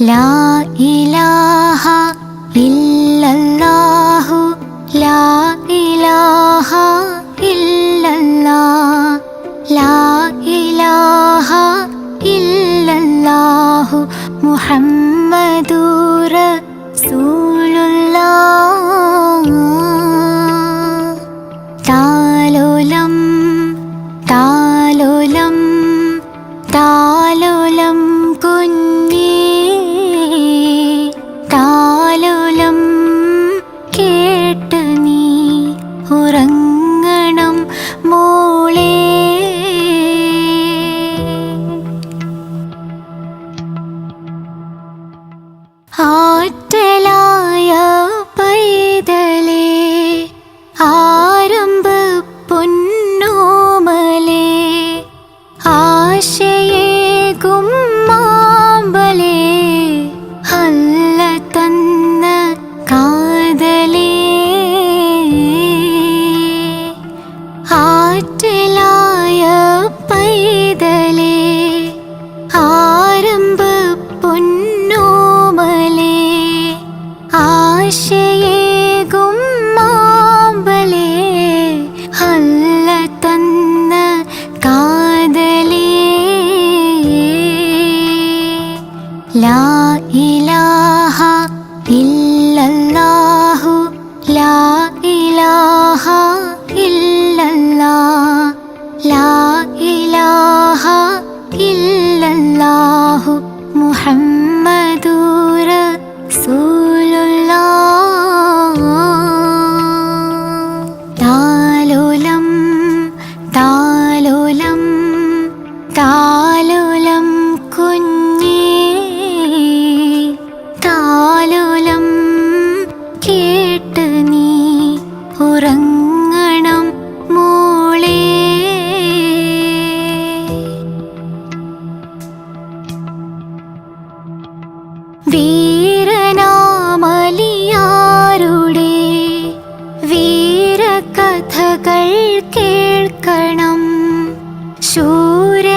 ലാ ഇലാഹ ഇല്ല ലാ ഇലാഹ ഇല്ലല്ലാഹു ലാ ഇലാഹ ഇല്ലല്ലാ ലാ ഇലാഹ ഇല്ലല്ലാഹു മുഹമ്മദു റസൂലുള്ളാ താലോലം താലോലം താലോ pure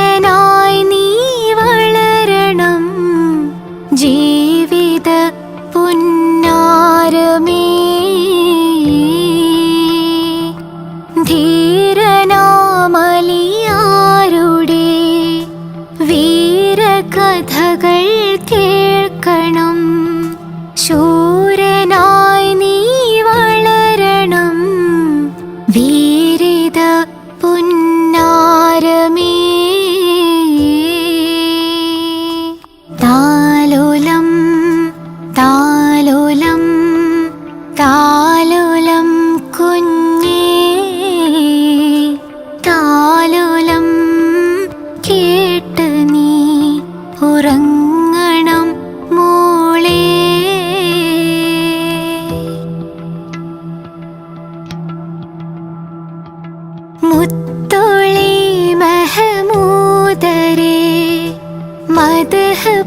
मदः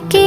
que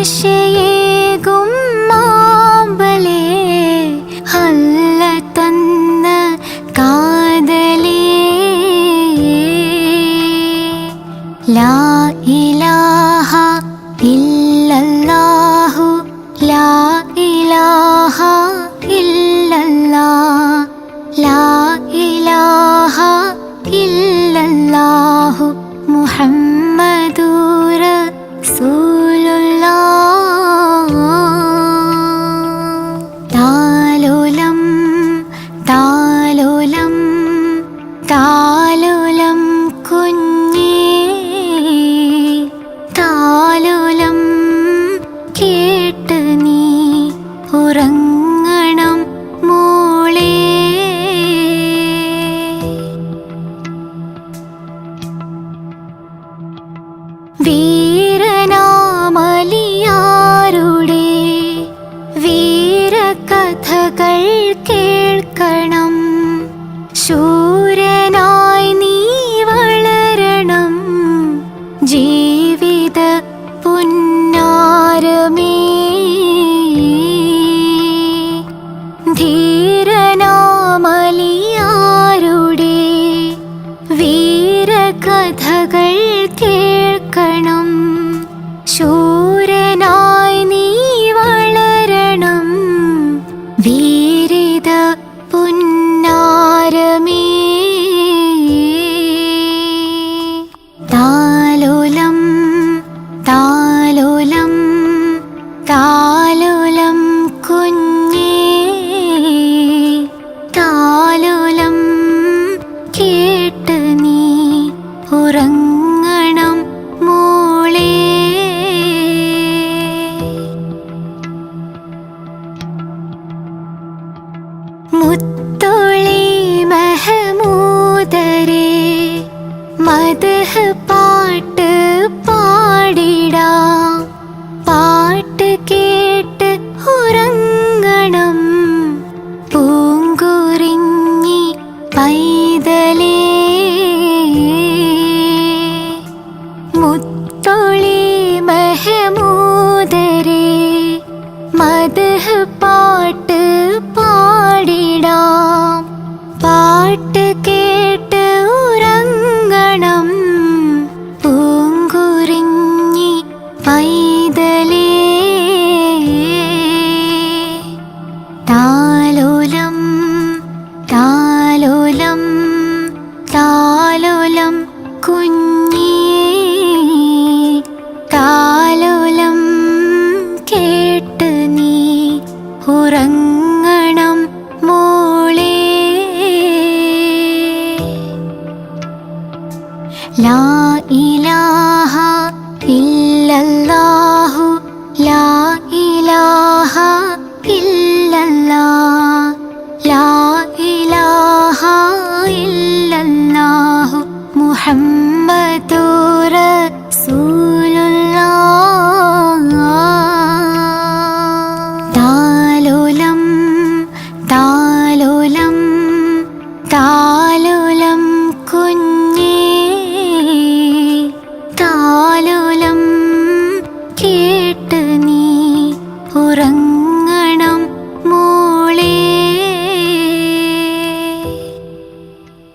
wishing you താലോലം കുഞ്ഞേ